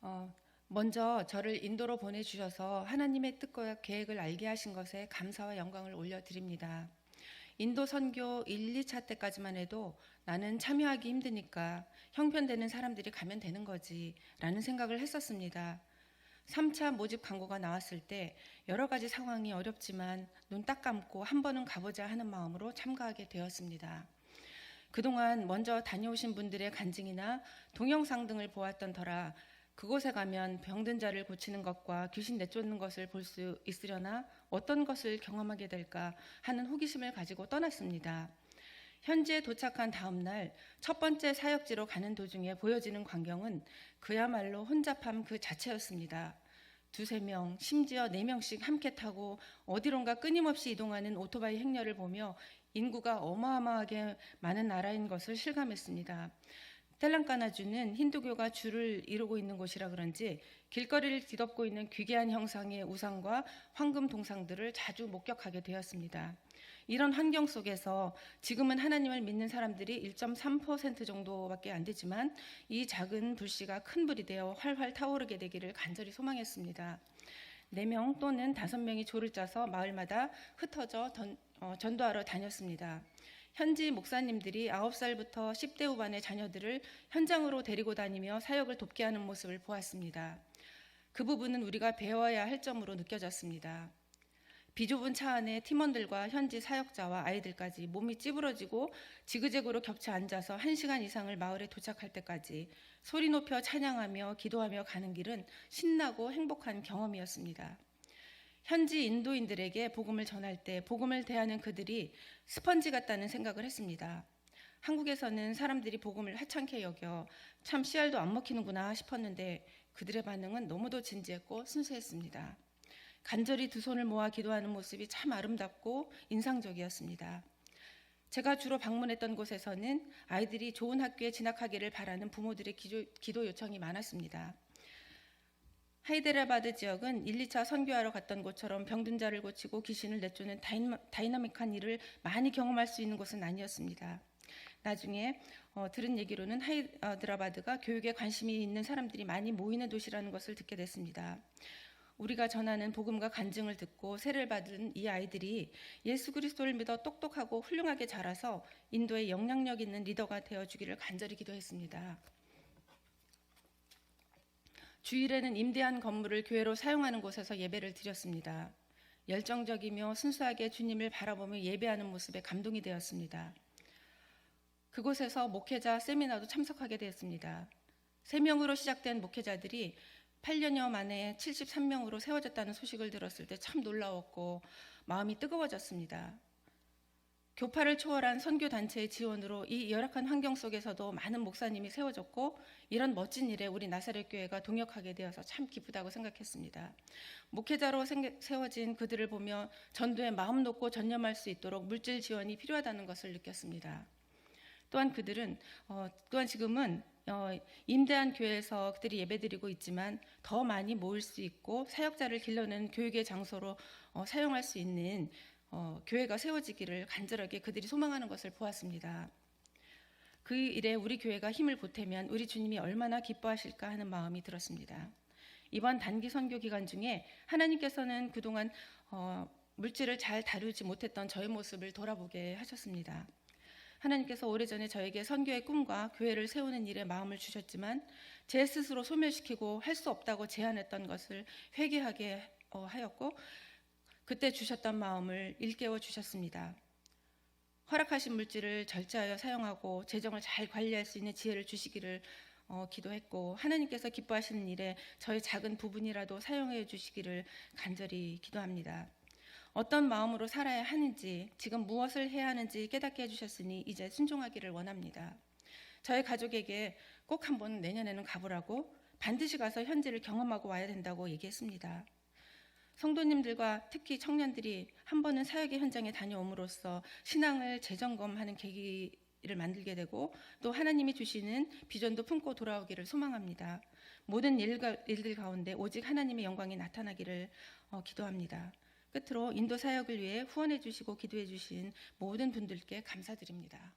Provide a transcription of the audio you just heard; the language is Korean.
어, 먼저 저를 인도로 보내주셔서 하나님의 뜻과 계획을 알게 하신 것에 감사와 영광을 올려드립니다. 인도 선교 1, 2차 때까지만 해도 나는 참여하기 힘드니까 형편되는 사람들이 가면 되는 거지 라는 생각을 했었습니다. 3차 모집 광고가 나왔을 때 여러 가지 상황이 어렵지만 눈 딱 감고 한 번은 가보자 하는 마음으로 참가하게 되었습니다. 그동안 먼저 다녀오신 분들의 간증이나 동영상 등을 보았던 터라 그곳에 가면 병든 자를 고치는 것과 귀신 내쫓는 것을 볼 수 있으려나 어떤 것을 경험하게 될까 하는 호기심을 가지고 떠났습니다. 현지에 도착한 다음 날 첫 번째 사역지로 가는 도중에 보여지는 광경은 그야말로 혼잡함 그 자체였습니다. 두세 명, 심지어 네 명씩 함께 타고 어디론가 끊임없이 이동하는 오토바이 행렬을 보며 인구가 어마어마하게 많은 나라인 것을 실감했습니다. 텔랑카나주는 힌두교가 주를 이루고 있는 곳이라 그런지 길거리를 뒤덮고 있는 귀괴한 형상의 우상과 황금 동상들을 자주 목격하게 되었습니다. 이런 환경 속에서 지금은 하나님을 믿는 사람들이 1.3% 정도밖에 안 되지만 이 작은 불씨가 큰 불이 되어 활활 타오르게 되기를 간절히 소망했습니다. 4명 또는 5명이 조를 짜서 마을마다 흩어져 던- 어, 전도하러 다녔습니다. 현지 목사님들이 9살부터 10대 후반의 자녀들을 현장으로 데리고 다니며 사역을 돕게 하는 모습을 보았습니다. 그 부분은 우리가 배워야 할 점으로 느껴졌습니다. 비좁은 차 안에 팀원들과 현지 사역자와 아이들까지 몸이 찌부러지고 지그재그로 겹쳐 앉아서 1시간 이상을 마을에 도착할 때까지 소리 높여 찬양하며 기도하며 가는 길은 신나고 행복한 경험이었습니다. 현지 인도인들에게 복음을 전할 때 복음을 대하는 그들이 스펀지 같다는 생각을 했습니다. 한국에서는 사람들이 복음을 하찮게 여겨 참 씨알도 안 먹히는구나 싶었는데 그들의 반응은 너무도 진지했고 순수했습니다. 간절히 두 손을 모아 기도하는 모습이 참 아름답고 인상적이었습니다. 제가 주로 방문했던 곳에서는 아이들이 좋은 학교에 진학하기를 바라는 부모들의 기도, 요청이 많았습니다. 하이데라바드 지역은 1, 2차 선교하러 갔던 곳처럼 병든 자를 고치고 귀신을 내쫓는 다이나- 다이나믹한 일을 많이 경험할 수 있는 곳은 아니었습니다. 나중에 어, 들은 얘기로는 하이드라바드가 교육에 관심이 있는 사람들이 많이 모이는 도시라는 것을 듣게 됐습니다. 우리가 전하는 복음과 간증을 듣고 세를 받은 이 아이들이 예수 그리스도를 믿어 똑똑하고 훌륭하게 자라서 인도의 영향력 있는 리더가 되어 주기를 간절히 기도했습니다. 주일에는 임대한 건물을 교회로 사용하는 곳에서 예배를 드렸습니다. 열정적이며 순수하게 주님을 바라보며 예배하는 모습에 감동이 되었습니다. 그곳에서 목회자 세미나도 참석하게 되었습니다. 3명으로 시작된 목회자들이 8년여 만에 73명으로 세워졌다는 소식을 들었을 때 참 놀라웠고 마음이 뜨거워졌습니다. 교파를 초월한 선교 단체의 지원으로 이 열악한 환경 속에서도 많은 목사님이 세워졌고 이런 멋진 일에 우리 나사렛 교회가 동역하게 되어서 참 기쁘다고 생각했습니다. 목회자로 생- 세워진 그들을 보며 전도에 마음 놓고 전념할 수 있도록 물질 지원이 필요하다는 것을 느꼈습니다. 또한 그들은 어, 또한 지금은 어, 임대한 교회에서 그들이 예배드리고 있지만 더 많이 모일 수 있고 사역자를 길러내는 교육의 장소로 어, 사용할 수 있는 어, 교회가 세워지기를 간절하게 그들이 소망하는 것을 보았습니다. 그 일에 우리 교회가 힘을 보태면 우리 주님이 얼마나 기뻐하실까 하는 마음이 들었습니다. 이번 단기 선교 기간 중에 하나님께서는 그동안 어, 물질을 잘 다루지 못했던 저의 모습을 돌아보게 하셨습니다. 하나님께서 오래전에 저에게 선교의 꿈과 교회를 세우는 일에 마음을 주셨지만 제 스스로 소멸시키고 할 수 없다고 제안했던 것을 회개하게 어, 하였고 그때 주셨던 마음을 일깨워 주셨습니다. 허락하신 물질을 절제하여 사용하고 재정을 잘 관리할 수 있는 지혜를 주시기를 어, 기도했고 하나님께서 기뻐하시는 일에 저의 작은 부분이라도 사용해 주시기를 간절히 기도합니다. 어떤 마음으로 살아야 하는지, 지금 무엇을 해야 하는지 깨닫게 해주셨으니 이제 순종하기를 원합니다. 저희 가족에게 꼭 한번 내년에는 가보라고 반드시 가서 현지를 경험하고 와야 된다고 얘기했습니다. 성도님들과 특히 청년들이 한 번은 사역의 현장에 다녀옴으로써 신앙을 재점검하는 계기를 만들게 되고 또 하나님이 주시는 비전도 품고 돌아오기를 소망합니다. 모든 일들 가운데 오직 하나님의 영광이 나타나기를 어, 기도합니다. 끝으로 인도 사역을 위해 후원해 주시고 기도해 주신 모든 분들께 감사드립니다.